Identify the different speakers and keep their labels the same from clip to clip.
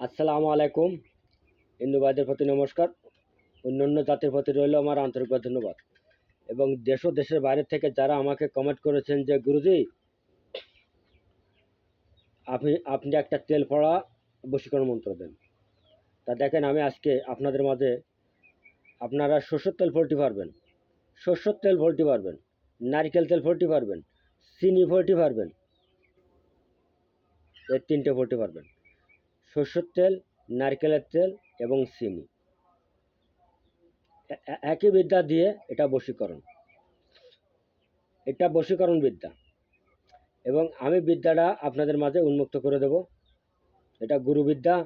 Speaker 1: আসসালামু আলাইকুম। হিন্দু ভাইদের প্রতি নমস্কার। অন্যান্য জাতির প্রতি রইল আমার আন্তরিক ধন্যবাদ। এবং দেশ ও দেশের বাইরে থেকে যারা আমাকে কমেন্ট করেছেন যে, গুরুজি, আপনি আপনি একটা তেল পড়া বশীকরণ মন্ত্র দেন। তা দেখেন, আমি আজকে আপনাদের মাঝে আপনারা সর্ষের তেল ফলতে পারবেন, সর্ষের তেল ফলতে পারবেন, নারকেল তেল ফলতে পারবেন, চিনি ফলতে পারবেন এর তিনটে ফলতে পারবেন। সর্ষের তেল, নারকেলের তেল এবং চিনি। একই বিদ্যা দিয়ে এটা বশীকরণ। এটা বশীকরণ বিদ্যা। এবং আমি বিদ্যাটা আপনাদের মাঝে উন্মুক্ত করে দেব। এটা গুরুবিদ্যা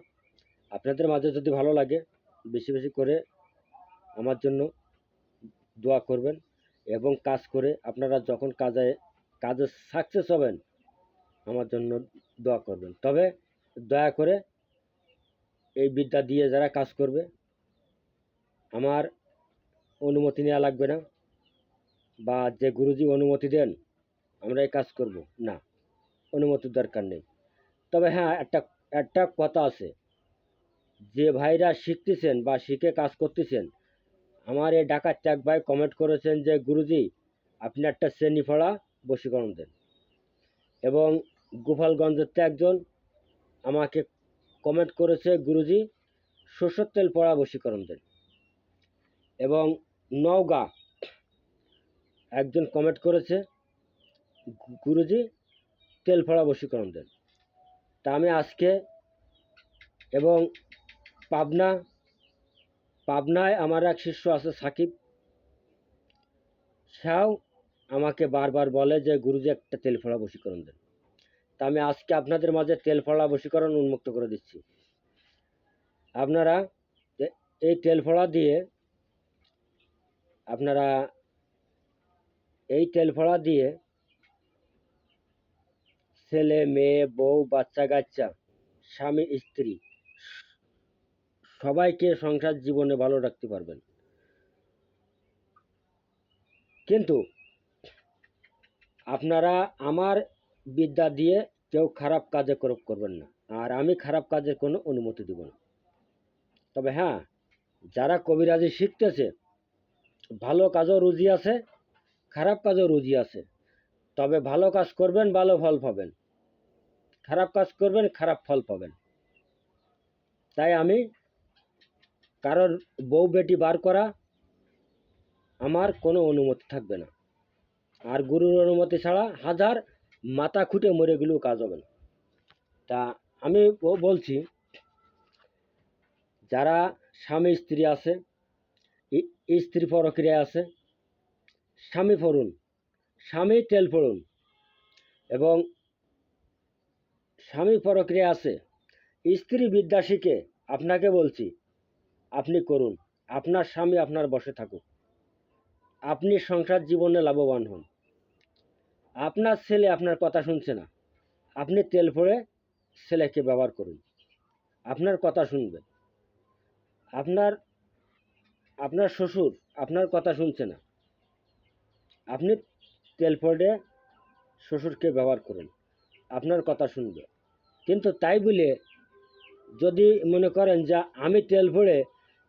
Speaker 1: আপনাদের মাঝে যদি ভালো লাগে, বেশি বেশি করে আমার জন্য দোয়া করবেন এবং কাজ করে আপনারা যখন কাজে কাজে সাকসেস হবেন, আমার জন্য দোয়া করবেন। তবে দয়া করে এই বিদ্যা দিয়ে যারা কাজ করবে, আমার অনুমতি নেওয়া লাগবে না বা যে গুরুজি অনুমতি দেন, আমরা এই কাজ করব। না, অনুমতির দরকার নেই। তবে হ্যাঁ একটা একটা কথা আছে। যে ভাইরা শিখতেছেন বা শিখে কাজ করতেছেন, আমার এই ডাকাত চাক ভাই কমেন্ট করেছেন যে, গুরুজি, আপনি একটা শ্রেণি ফড়া বশীকরণ দেন এবং গোপালগঞ্জের একজন আমাকে কমেন্ট করেছে গুরুজি, সর্ষের তেল পড়া বশীকরণ দেন এবং নওগাঁ একজন কমেন্ট করেছে, গুরুজি, তেল পড়া বশীকরণ দেন তা আমি আজকে এবং পাবনা, পাবনায় আমার এক শিষ্য আছে সাকিব সেও আমাকে বারবার বলে যে, গুরুজি একটা তেল ফোড়া বশীকরণ দেন তা আমি আজকে আপনাদের মাঝে তেল ফোড়া বশীকরণ উন্মুক্ত করে দিচ্ছি। আপনারা এই তেল ফোড়া দিয়ে আপনারা এই তেল ফোড়া দিয়ে ছেলে, মেয়ে, বউ, বাচ্চা কাচ্চা স্বামী, স্ত্রী সবাইকে সংসার জীবনে ভালো রাখতে পারবেন। কিন্তু আপনারা আমার বিদ্যা দিয়ে কেউ খারাপ কাজে করব করবেন না। আর আমি খারাপ কাজের কোনো অনুমতি দিব না। তবে হ্যাঁ যারা কবিরাজি শিখতেছে, ভালো কাজও রুজি আছে, খারাপ কাজও রুজি আছে। তবে ভালো কাজ করবেন, ভালো ফল পাবেন। খারাপ কাজ করবেন, খারাপ ফল পাবেন। তাই আমি কারোর বউ বেটি বার করা আমার কোনো অনুমতি থাকবে না। আর গুরুর অনুমতি ছাড়া হাজার মাথা খুঁটে মরে গেলেও কাজ হবে না। তা আমি বলছি, যারা স্বামী স্ত্রী আছে স্ত্রী পরক্রিয়া আছে, স্বামী ফরুন স্বামী তেল ফোড়ুন এবং স্বামী পরক্রিয়া আছে, স্ত্রী বিদ্যা শিখে আপনাকে বলছি, আপনি করুন, আপনার স্বামী আপনার বসে থাকুক। আপনি সংসার জীবনে লাভবান হন। আপনার ছেলে আপনার কথা শুনছে না। আপনি তেল ফোড়ে ছেলেকে ব্যবহার করুন। আপনার কথা শুনবে। আপনার আপনার শ্বশুর আপনার কথা শুনছে না। আপনি তেল ফোড়ে শ্বশুরকে ব্যবহার করুন। আপনার কথা শুনবে। কিন্তু তাই বলে যদি মনে করেন যে আমি তেল ফোড়ে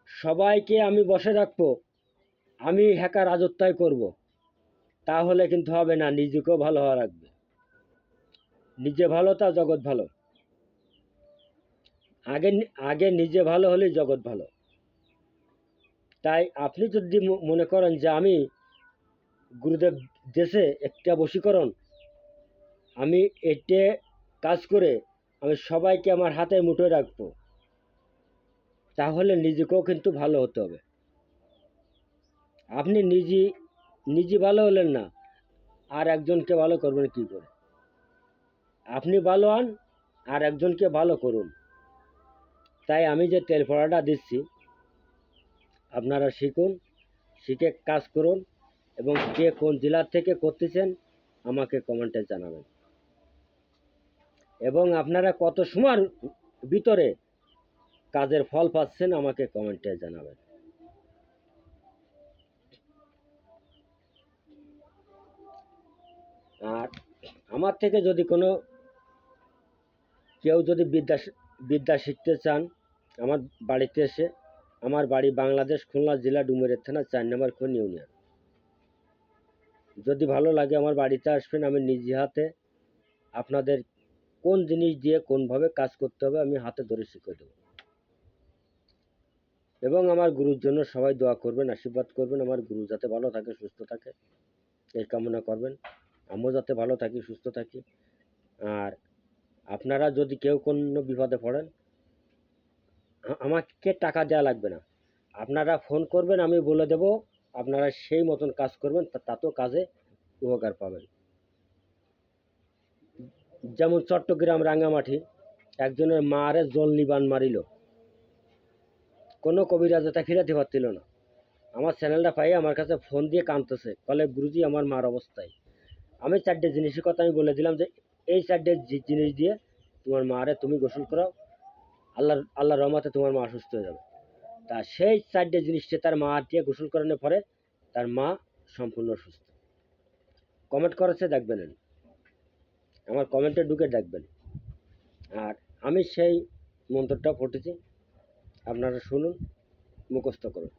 Speaker 1: সবাইকে আমি বসে রাখব, আমি হ্যাকা রাজত্বই করব তাহলে কিন্তু হবে না, নিজেকেও ভালো হওয়া রাখবে নিজে ভালো, তা জগৎ ভালো। আগে আগে নিজে ভালো হলে জগৎ ভালো। তাই আপনি যদি মনে করেন যে আমি গুরুদেব দেশে একটা বশীকরণ, আমি এটে কাজ করে আমি সবাইকে আমার হাতে মুঠোয় রাখব, তাহলে নিজেকেও কিন্তু ভালো হতে হবে। আপনি নিজে নিজে ভালো হলেন না, আর একজনকে ভালো করবেন কি করে? আপনি ভালো হন, আর একজনকে ভালো করুন। তাই আমি যে তেল ফোড়াটা দিচ্ছি, আপনারা শিখুন, শিখে কাজ করুন, এবং কে কোন জেলার থেকে করতেছেন, আমাকে কমেন্টে জানাবেন। এবং আপনারা কত সময়ের ভিতরে কাজের ফল পাচ্ছেন, আমাকে কমেন্টে জানাবেন। আর আমার থেকে যদি কোনো কেউ যদি বিদ্যা বিদ্যা শিখতে চান, আমার বাড়িতে এসে, আমার বাড়ি বাংলাদেশ খুলনা জেলা ডুমেরের থানা চার নম্বর কোন ইউনিয়ন। যদি ভালো লাগে আমার বাড়িতে আসবেন, আমি নিজে হাতে আপনাদের কোন জিনিস দিয়ে কোনভাবে কাজ করতে হবে আমি হাতে ধরে শিখে দেবো। এবং আমার গুরুর জন্য সবাই দোয়া করবেন, আশীর্বাদ করবেন, আমার গুরু যাতে ভালো থাকে, সুস্থ থাকে, এই কামনা করবেন। আমিও যাতে ভালো থাকি, সুস্থ থাকি। আর আপনারা যদি কেউ কোনো বিপদে পড়েন, আমাকে টাকা দেওয়া লাগবে না। আপনারা ফোন করবেন, আমি বলে দেব, আপনারা সেই মতন কাজ করবেন তাতেও কাজে উপকার পাবেন। যেমন চট্টগ্রাম রাঙ্গামাটি, একজনের মারে জল নিবান মারিল। কোনো কবিরাজে তা ফিরাতে পারছিল না। আমার চ্যানেলটা পাই আমার কাছে ফোন দিয়ে কাঁদতেছে, কলে, গুরুজি, আমার মার অবস্থায়। আমি চারটে জিনিসের কথা আমি বলে দিলাম যে, এই চারটে জিনিস দিয়ে তোমার মারে তুমি গোসল করাও। আল্লাহর আল্লাহ রহমতে তোমার মা সুস্থ হয়ে যাবে। তা সেই চারটে জিনিসটা তার মা দিয়ে গোসল করানোর পরে তার মা সম্পূর্ণ সুস্থ। কমেন্ট করেছে, দেখবেন আমার কমেন্টে ঢুকে দেখবেন। আর আমি সেই মন্ত্রটা ফুটেছি আপনারা শুনুন, মুখস্থ করুন।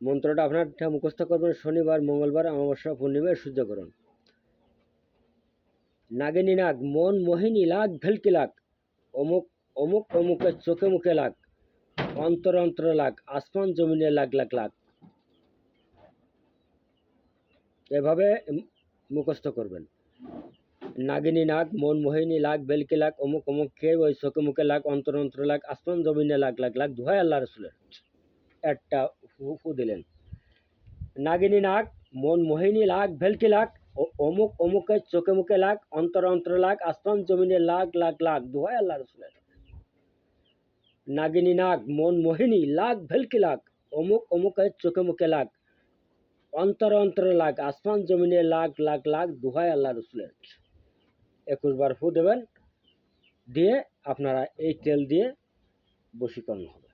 Speaker 1: মন্ত্রটা আপনার মুখস্থ করবেন, শনিবার, মঙ্গলবার, অমাবস্যা পূর্ণিমায় সূর্যগ্রহণ। নাগিনী নাগ, মন মোহিনী লাগ, ভেলকি লাগ, অমুক অমুক, অমুকের চোখে মুখে লাগ, অন্তর অন্তর লাগ, আসমান, জমিনে লাগ লাগ লাগ। এভাবে মুখস্থ করবেন। নাগিনী নাগ, মন মোহিনী লাগ বেলকি লাগ, অমুক, অমুককে ওই চোখে মুখে লাগ, অন্তর অন্তর লাগ, আসমান, জমিনে লাগ লাগ লাগ দুহাই আল্লাহ রসুলের। একটা ফু দিলেন। নাগিনী নাগ, মন মোহিনী লাগ, ভেলকি লাগ অমুক অমুকের চোখে মুখে লাগ, অন্তর অন্তর লাগ আসমান জমিনে লাগ লাগ লাগ, দুহাই আল্লাহ রসুলের। নাগিনী নাগ, মন মোহিনী লাগ, ভেলকি লাগ, অমুক অমুকের চোখে মুখে লাগ, অন্তর অন্তর লাগ আসমান জমিনে লাগ লাগ লাগ, দুহাই আল্লাহ রসুলের। একুশ বার ফু দেবেন, দিয়ে আপনারা এই তেল দিয়ে বশীকরণ হবে।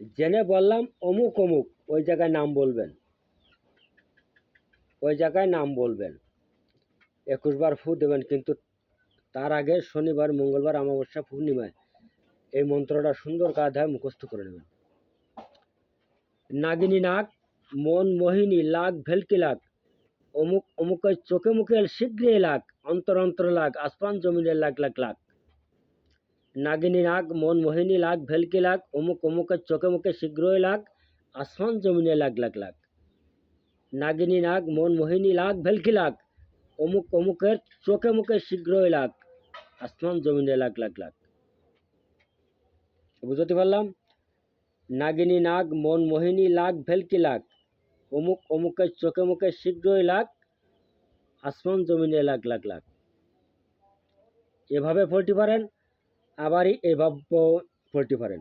Speaker 1: জেনে বললাম অমুক অমুক, ওই জায়গায় নাম বলবেন। ওই জায়গায় নাম বলবেন। একুশ বার ফু দেবেন, কিন্তু তার আগে শনিবার, মঙ্গলবার, অমাবস্যা, পূর্ণিমায় এই মন্ত্রটা সুন্দর কাজ হয় মুখস্থ করে নেবেন। নাগিনী নাগ, মন মোহিনী লাগ, ভেলকি লাগ, অমুক, অমুকের চোখে মুখে শীঘ্রই লাগ, অন্তর অন্তর লাগ, আসমান জমিনে লাগ লাগ লাগ। নাগিনী নাগ মন মোহিনী লাগ, ভেলকি লাগ, অমুক অমুকের চোখে মুখে শীঘ্রই লাগ আসমান জমিনে লাগ লাগ লাগ। নাগিনী নাগ মন মোহিনী লাগ, ভেলকি লাগ, অমুক অমুকের চোখে মুখে শীঘ্রই লাগ আসমান জমিনে লাগ লাগ লাগ। বুঝতে পারলাম? নাগিনী নাগ মন মোহিনী লাগ, ভেলকি লাগ, অমুক অমুকের চোখে মুখে শীঘ্রই লাগ আসমান জমিনে লাগ লাগ লাগ। এভাবে পড়তে পারেন? আবারই এভাবে পড়তে পারেন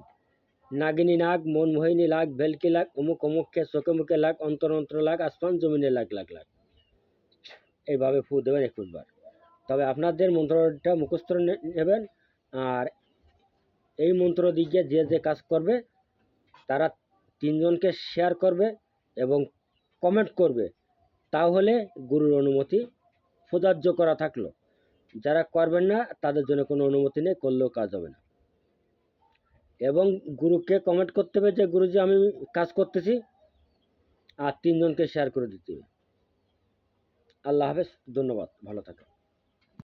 Speaker 1: নাগিনী নাগ মনমোহিনী লাগ, ভেলকি লাগ, অমুক অমুককে, চোখে মুখে লাগ, অন্তর অন্তর লাগ, আসমান জমিনে লাগ লাগ লাগ। এইভাবে ফু দেবেন একুশ বার। তবে আপনাদের মন্ত্রটা মুখস্থ নেবেন আর এই মন্ত্র দিকে যে যে কাজ করবে, তারা তিনজনকে শেয়ার করবে এবং কমেন্ট করবে। তাহলে গুরুর অনুমতি প্রযোজ্য করা থাকল। যারা করবেন না, তাদের জন্য কোনো অনুমতি নেই, করলেও কাজ হবে না। এবং গুরুকে কমেন্ট করতে হবে যে, গুরুজি, আমি কাজ করতেছি, আর তিনজনকে শেয়ার করে দিতে হবে। আল্লাহ হাফেজ, ধন্যবাদ, ভালো থাকেন।